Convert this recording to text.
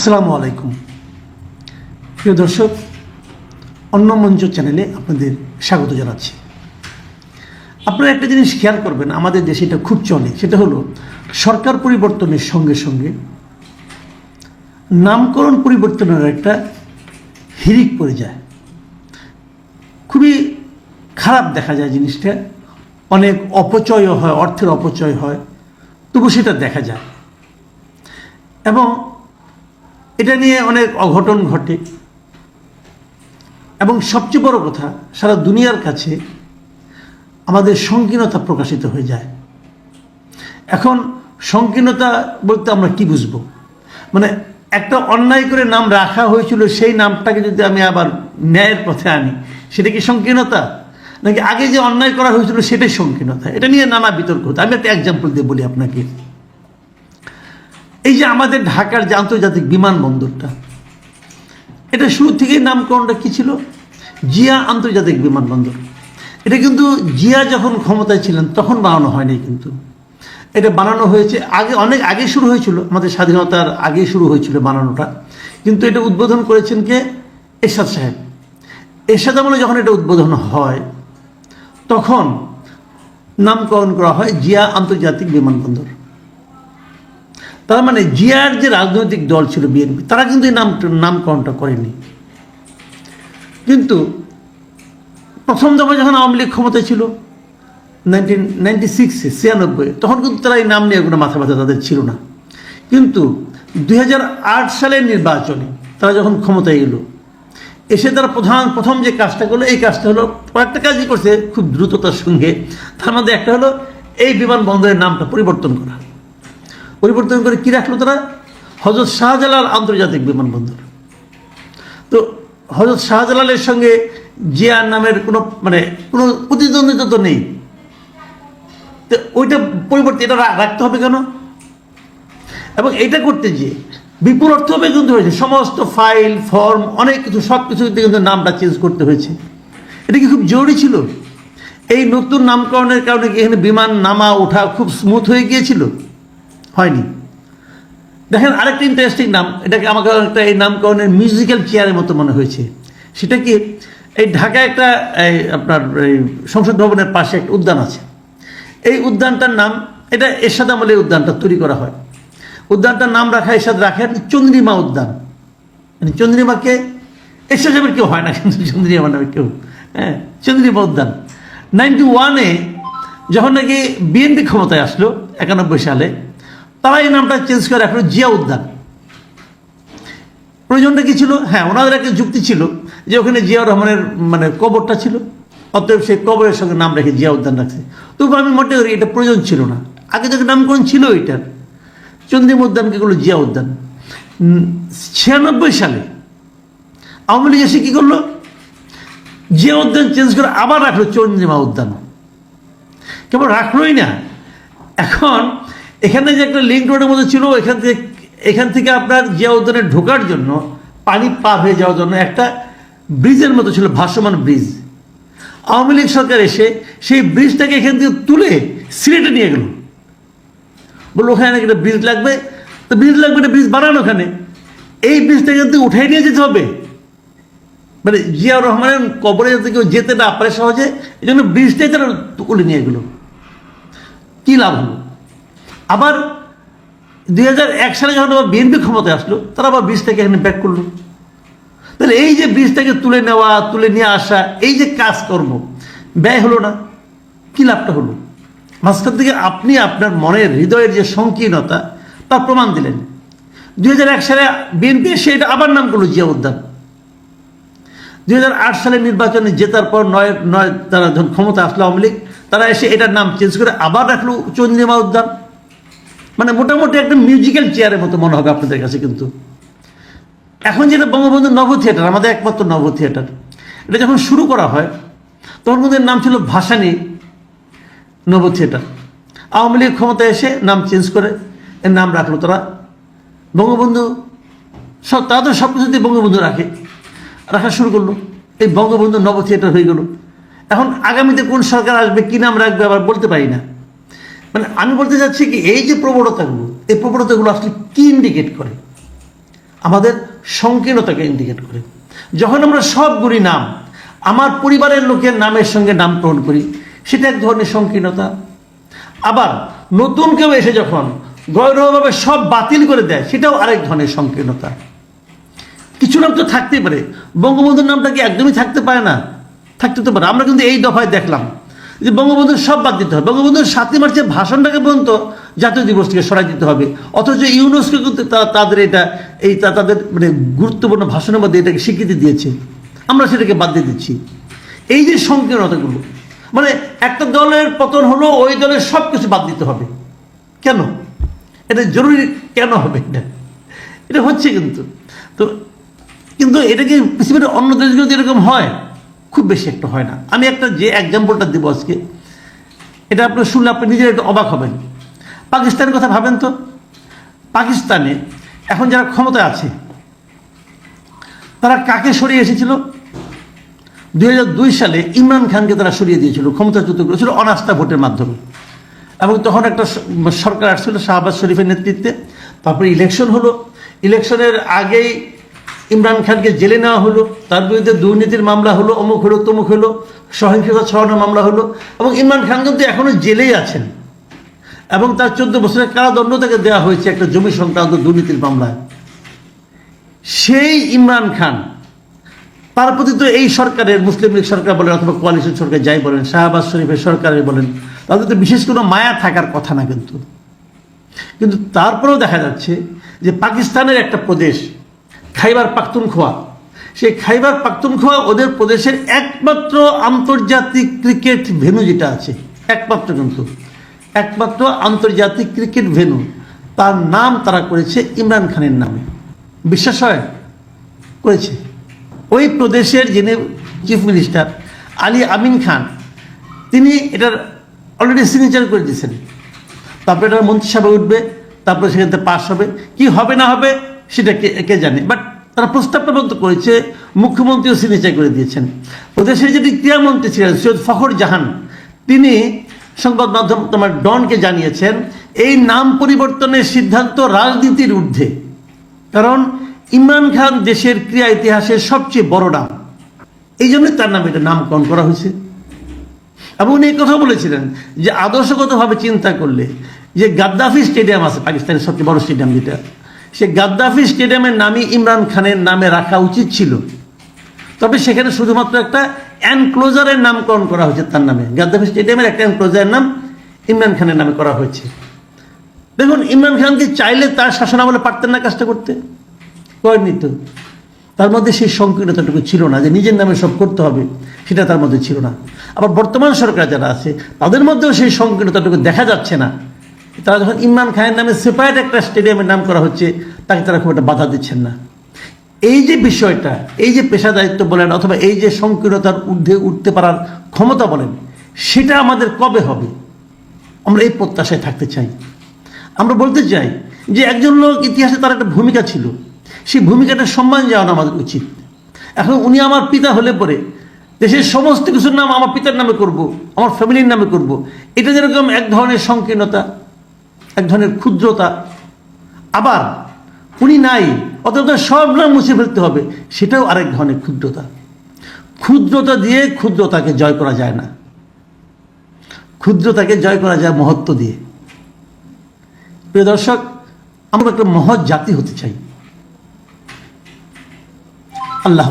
আসসালামু আলাইকুম। প্রিয় দর্শক, অন্য মঞ্চ চ্যানেলে আপনাদের স্বাগত জানাচ্ছি। আপনারা একটা জিনিস খেয়াল করবেন, আমাদের দেশে এটা খুব চলে, সেটা হলো সরকার পরিবর্তনের সঙ্গে সঙ্গে নামকরণ পরিবর্তনের একটা হিরিক পড়ে যায়। খুবই খারাপ দেখা যায় জিনিসটা, অনেক অপচয়ও হয়, অর্থের অপচয় হয়, তবু সেটা দেখা যায়। এবং এটা নিয়ে অনেক অঘটন ঘটে। এবং সবচেয়ে বড় কথা, সারা দুনিয়ার কাছে আমাদের সংকীর্ণতা প্রকাশিত হয়ে যায়। এখন সংকীর্ণতা বলতে আমরা কি বুঝব? মানে একটা অন্যায় করে নাম রাখা হয়েছিল, সেই নামটাকে যদি আমি আবার ন্যায়ের পথে আনি, সেটা কি সংকীর্ণতা? নাকি আগে যে অন্যায় করা হয়েছিল, সেটাই সংকীর্ণতা? এটা নিয়ে নানা বিতর্ক হতো। আমি একটা এক্সাম্পল দিয়ে বলি আপনাকে। এই যে আমাদের ঢাকার যে আন্তর্জাতিক বিমানবন্দরটা, এটা শুরু থেকেই নামকরণটা কী ছিল? জিয়া আন্তর্জাতিক বিমানবন্দর। এটা কিন্তু জিয়া যখন ক্ষমতায় ছিলেন, তখন বানানো হয়নি কিন্তু। এটা বানানো হয়েছে আগে, অনেক আগে শুরু হয়েছিল, আমাদের স্বাধীনতার আগে শুরু হয়েছিল বানানোটা। কিন্তু এটা উদ্বোধন করেছেন কে? এরশাদ সাহেব। এরশাদ আমলে যখন এটা উদ্বোধন হয়, তখন নামকরণ করা হয় জিয়া আন্তর্জাতিক বিমানবন্দর। তার মানে জিয়ার যে রাজনৈতিক দল ছিল বিএনপি, তারা কিন্তু এই নাম, নামকরণটা করেনি। কিন্তু প্রথম দফা যখন আওয়ামী লীগ ক্ষমতায় ছিল নাইনটিন নাইনটি সিক্সে ছিয়ানব্বই তখন কিন্তু তারা এই নাম নিয়ে কোনো মাথা ব্যথা তাদের ছিল না। কিন্তু দু হাজার আট সালের নির্বাচনে তারা যখন ক্ষমতায় এলো, এসে তারা প্রধান, প্রথম যে কাজটা করল, এই কাজটা হলো কয়েকটা কাজই করছে খুব দ্রুততার সঙ্গে। তার মধ্যে একটা হলো এই বিমানবন্দরের নামটা পরিবর্তন করা। পরিবর্তন করে কী রাখল তারা? হজরত শাহজালাল আন্তর্জাতিক বিমানবন্দর। তো হজরত শাহজালালের সঙ্গে জিয়ার নামের কোনো মানে কোনো প্রতিদ্বন্দ্বিতা তো নেই। তো ওইটা পরিবর্তে এটা রাখতে হবে কেন? এবং এটা করতে গিয়ে বিপুল অর্থ হবে কিন্তু হয়েছে। সমস্ত ফাইল, ফর্ম, অনেক কিছু সব কিছুতে কিন্তু নামটা চেঞ্জ করতে হয়েছে। এটা কি খুব জরুরি ছিল? এই নতুন নামকরণের কারণে কি এখানে বিমান নামা, ওঠা খুব স্মুথ হয়ে গিয়েছিল? হয়নি। দেখেন আরেকটা ইন্টারেস্টিং নাম, এটাকে আমাকে একটা এই নামকরণের মিউজিক্যাল চেয়ারের মতো মনে হয়েছে। সেটা কি, এই ঢাকায় একটা, এই আপনার, এই সংসদ ভবনের পাশে একটা উদ্যান আছে। এই উদ্যানটার নাম, এটা এরশাদ আমলে উদ্যানটা তৈরি করা হয়। উদ্যানটার নাম রাখা, এরশাদ রাখেন চন্দ্রিমা উদ্যান। মানে চন্দ্রিমাকে এরশাদ সাহেবের কেউ হয় না, কিন্তু চন্দ্রিমা নামে কেউ। হ্যাঁ চন্দ্রিমা উদ্যান। নাইনটি ওয়ানে যখন নাকি বিএনপি ক্ষমতায় আসলো, একানব্বই সালে তারা এই নামটা চেঞ্জ করে রাখল জিয়া উদ্যান। প্রয়োজনটা কি ছিল? হ্যাঁ ওনাদের একটা যুক্তি ছিল যে ওখানে জিয়া রহমানের মানে কবরটা ছিল। অতএব সেই কবরের সঙ্গে নাম রেখে জিয়া উদ্যান রাখছে। তবু আমি মনে করি এটা প্রয়োজন ছিল না। আগে থেকে নামকরণ ছিল এটার চন্দ্রিম উদ্যানকে করল জিয়া উদ্যান। ছিয়ানব্বই সালে আওয়ামী লীগ এসে কী করল? জিয়া উদ্যান চেঞ্জ করে আবার রাখল চন্দ্রিমা উদ্যান। কেবল রাখলোই না। এখন এখানে যে একটা লিঙ্ক রোডের মধ্যে ছিল এখান থেকে এখান থেকে আপনার জিয়া উদ্যানে ঢোকার জন্য পানি পার হয়ে যাওয়ার জন্য একটা ব্রিজের মতো ছিল, ভাসমান ব্রিজ। আওয়ামী লীগ সরকার এসে সেই ব্রিজটাকে এখান থেকে তুলে সিলেটে নিয়ে গেল। বলল, ওখানে একটা ব্রিজ লাগবে। তো ব্রিজ লাগবে একটা ব্রিজ বানানো ওখানে। এই ব্রিজটা কিন্তু উঠাই নিয়ে যেতে হবে। মানে জিয়াউর রহমানের কবরে যাতে কেউ যেতে না পারে সহজে, এই জন্য ব্রিজটাই তারা তুলে নিয়ে গেলো। কী লাভ হলো? আবার দুই সালে যখন আবার বিএনপি ক্ষমতায় আসলো, তারা আবার ব্রিজটাকে এখানে ব্যাক করল। তাহলে এই যে ব্রিজটাকে তুলে নেওয়া, তুলে নিয়ে আসা, এই যে কাজ কাজকর্ম, ব্যয় হলো না, কী লাভটা হলো? মাঝখান থেকে আপনি আপনার মনের হৃদয়ের যে সংকীর্ণতা, তার প্রমাণ দিলেন। দুই হাজার এক সালে বিএনপি এসে এটা আবার নাম করল জিয়া উদ্যান। দুই সালের নির্বাচনে জেতার পর নয় নয় তারা যখন ক্ষমতা আসলো আওয়ামী লীগ, তারা এসে এটার নাম চেঞ্জ করে আবার রাখল চন্দ্রিমা উদ্যান। মানে মোটামুটি একটা মিউজিক্যাল চেয়ারের মতো মনে হবে আপনাদের কাছে কিন্তু। এখন যেটা বঙ্গবন্ধু নব থিয়েটার আমাদের একমাত্র নব থিয়েটার এটা যখন শুরু করা হয়, তখন কিন্তু নাম ছিল ভাসানী নব থিয়েটার আওয়ামী লীগ ক্ষমতায় এসে নাম চেঞ্জ করে, এর নাম রাখল তারা বঙ্গবন্ধু সব তারা তো সব কিছুতেই বঙ্গবন্ধু রাখে। রাখা শুরু করল, এই বঙ্গবন্ধু নব থিয়েটার হয়ে গেল। এখন আগামীতে কোন সরকার আসবে, কী নাম রাখবে, আবার বলতে পারি না। মানে আমি বলতে চাচ্ছি কি, এই যে প্রবণতাগুলো, এই প্রবণতাগুলো আসলে কি ইন্ডিকেট করে? আমাদের সংকীর্ণতাকে ইন্ডিকেট করে। যখন আমরা সবগুলি নাম, আমার পরিবারের লোকের নামের সঙ্গে নামকরণ করি, সেটা এক ধরনের সংকীর্ণতা। আবার নতুন কেউ এসে যখন গৌরবভাবে সব বাতিল করে দেয়, সেটাও আরেক ধরনের সংকীর্ণতা। কিছু নাম তো থাকতেই পারে। বঙ্গবন্ধুর নামটা কি একদমই থাকতে পারে না? থাকতে তো পারে। আমরা কিন্তু এই দফায় দেখলাম। যে বঙ্গবন্ধুর সব বাদ দিতে হবে। বঙ্গবন্ধুর সাতই মার্চের ভাষণটাকে পর্যন্ত জাতীয় দিবস থেকে সরাই দিতে হবে। অথচ ইউনেস্কো কিন্তু তাদের এটা এই তাদের মানে গুরুত্বপূর্ণ ভাষণের মধ্যে এটাকে স্বীকৃতি দিয়েছে। আমরা সেটাকে বাদ দিয়ে দিচ্ছি। এই যে সংকীর্ণতাগুলো মানে একটা দলের পতন হলো, ওই দলের সব কিছু বাদ দিতে হবে। কেন? এটা জরুরি কেন হবে এটা? এটা হচ্ছে কিন্তু। তো কিন্তু এটা কি পৃথিবীর অন্য দেশগুলোতে এরকম হয়? খুব বেশি একটা হয় না। আমি একটা যে এক্সাম্পলটা দেবো আজকে, এটা আপনি শুনলে আপনি নিজের একটু অবাক হবেন। পাকিস্তানের কথা ভাবেন তো? পাকিস্তানে এখন যারা ক্ষমতায় আছে, তারা কাকে সরিয়ে এসেছিল? দুই দুই সালে ইমরান খানকে তারা সরিয়ে দিয়েছিল ক্ষমতাচ্যুত করেছিল অনাস্থা ভোটের মাধ্যমে। এবং তখন একটা সরকার আসছিল শাহবাজ শরীফের নেতৃত্বে। তারপরে ইলেকশন হলো। ইলেকশনের আগেই ইমরান খানকে জেলে নেওয়া হলো, তার বিরুদ্ধে দুর্নীতির মামলা হলো, অমুক হলো, তমুক হলো, সহিংসতা ছড়ানোর মামলা হলো এবং ইমরান খান কিন্তু এখনও জেলেই আছেন। এবং তার চোদ্দ বছরের কারাদণ্ড তাকে দেওয়া হয়েছে একটা জমি সংক্রান্ত দুর্নীতির মামলায়। সেই ইমরান খান, তার প্রতি তো এই সরকারের, মুসলিম লীগ সরকার বলেন অথবা কোয়ালিশন সরকার যাই বলেন, শাহবাজ শরীফের সরকারের বলেন, তাদের তো বিশেষ কোনো মায়া থাকার কথা না কিন্তু। কিন্তু তারপরেও দেখা যাচ্ছে যে পাকিস্তানের একটা প্রদেশ খাইবার পাখতুনখোয়া সেই খাইবার পাখতুনখোয়া ওদের প্রদেশের একমাত্র আন্তর্জাতিক ক্রিকেট ভেন্যু যেটা আছে, একমাত্র কিন্তু, একমাত্র আন্তর্জাতিক ক্রিকেট ভেন্যু তার নাম তারা করেছে ইমরান খানের নামে। বিশ্বাস হয়? করেছে। ওই প্রদেশের যিনি চিফ মিনিস্টার আলী আমিন খান, তিনি এটার অলরেডি সিগনেচার করে দিয়েছেন। তারপরে এটা মন্ত্রিসভা উঠবে, তারপরে সেখান পাশ হবে। কি হবে না হবে, সেটা কে কে জানে। বাট তারা প্রস্তাবটা পর্যন্ত করেছে, মুখ্যমন্ত্রীও সিগনেচার করে দিয়েছেন। প্রদেশের যিনি ক্রীড়ামন্ত্রী ছিলেন, সৈয়দ ফখর জাহান, তিনি সংবাদ মাধ্যম তোমার ডনকে জানিয়েছেন, এই নাম পরিবর্তনের সিদ্ধান্ত রাজনীতির ঊর্ধ্বে। কারণ ইমরান খান দেশের ক্রীড়া ইতিহাসের সবচেয়ে বড় নাম। এই জন্যই তার নামে এটা নামকরণ করা হয়েছে। এবং উনি এই কথা বলেছিলেন যে আদর্শগতভাবে চিন্তা করলে যে গাদ্দাফি স্টেডিয়াম আছে, পাকিস্তানের সবচেয়ে বড় স্টেডিয়াম যেটা সে গাদ্দাফি স্টেডিয়ামের নামই ইমরান খানের নামে রাখা উচিত ছিল। তবে সেখানে শুধুমাত্র একটা এনক্লোজারের নামকরণ করা হয়েছে তার নামে। গাদ্দাফি স্টেডিয়ামের একটা এনক্লোজারের নাম ইমরান খানের নামে করা হয়েছে। দেখুন, ইমরান খানকে চাইলে তার শাসনামলে পারতেন না কাজটা করতে? করেননি তো। তার মধ্যে সেই সংকীর্ণতাটুকু ছিল না, যে নিজের নামে সব করতে হবে, সেটা তার মধ্যে ছিল না। আবার বর্তমান সরকার যারা আছে, তাদের মধ্যেও সেই সংকীর্ণতাটুকু দেখা যাচ্ছে না। তারা যখন ইমরান খানের নামে সেপারেট একটা স্টেডিয়ামের নাম করা হচ্ছে, তাকে তারা খুব একটা বাধা দিচ্ছেন না। এই যে বিষয়টা, এই যে পেশাদারিত্ব বলেন অথবা এই যে সংকীর্ণতার ঊর্ধ্বে উঠতে পারার ক্ষমতা বলেন, সেটা আমাদের কবে হবে? আমরা এই প্রত্যাশায় থাকতে চাই। আমরা বলতে চাই যে একজন লোক ইতিহাসে তার একটা ভূমিকা ছিল। সেই ভূমিকাটা সম্মান জানানো আমাদের উচিত। এখন উনি আমার পিতা হলে পরে দেশের সমস্ত কিছুর নাম আমার পিতার নামে করব, আমার ফ্যামিলির নামে করব। এটা যেরকম এক ধরনের সংকীর্ণতা এক ধরনের ক্ষুদ্রতা। আবার উনি নাই অথচ সব নাম মুছে ফেলতে হবে, সেটাও আরেক ধরনের ক্ষুদ্রতা। ক্ষুদ্রতা দিয়ে ক্ষুদ্রতাকে জয় করা যায় না। ক্ষুদ্রতাকে জয় করা যায় মহত্ব দিয়ে। প্রিয় দর্শক, আমরা একটা মহৎ জাতি হতে চাই। আল্লাহ